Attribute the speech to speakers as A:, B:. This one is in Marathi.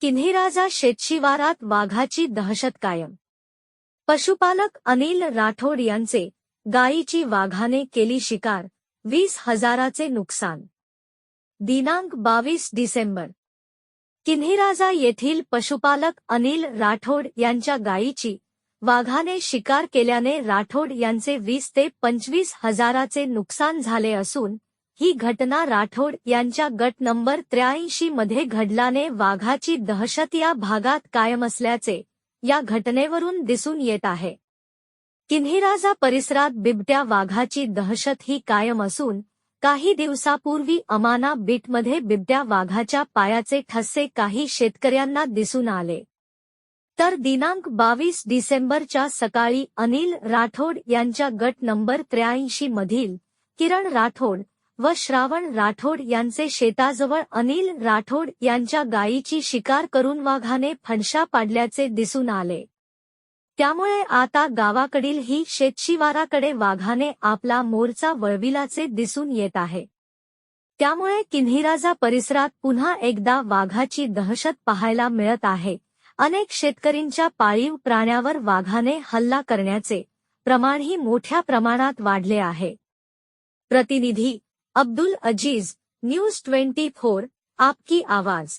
A: किन्हीराजा शेतशिवारात वाघाची दहशत कायम. पशुपालक अनिल राठोड यांचे गायीची वाघाने केली शिकार वीस हजाराचे नुकसान. दिनांक बावीस डिसेंबर. किन्हीराजा येथील पशुपालक अनिल राठोड यांच्या गायीची वाघाने शिकार केल्याने राठोड यांचे वीस ते पंचवीस हजाराचे नुकसान झाले असून ही घटना राठोड यांच्या गट नंबर त्र्याऐंशी मध्ये घडल्याने वाघाची दहशत या भागात कायम असल्याचे या घटनेवरून दिसून येत आहे. किन्हीराजा परिसरात बिबट्या वाघाची दहशत ही कायम असून काही दिवसापूर्वी अमाना बीटमध्ये बिबट्या वाघाच्या पायाचे ठसे काही शेतकऱ्यांना दिसून आले. तर दिनांक बावीस डिसेंबरच्या सकाळी अनिल राठोड यांच्या गट नंबर त्र्याऐंशी मधील किरण राठोड व श्रावण राठोड यांचे शेताजवळ अनिल राठोड यांच्या गायीची शिकार करून वाघाने फणशा पाडल्याचे दिसून आले. त्यामुळे आता गावाकडील ही शेतशिवाराकडे वाघाने आपला मोर्चा वळविलाचे दिसून येत आहे. त्यामुळे किन्हीराजा परिसरात पुन्हा एकदा वाघाची दहशत पाहायला मिळत आहे. अनेक शेतकरींच्या पाळीव प्राण्यावर वाघाने हल्ला करण्याचे प्रमाणही मोठ्या प्रमाणात वाढले आहे. प्रतिनिधी Abdul Aziz news twenty four आपकी आवाज.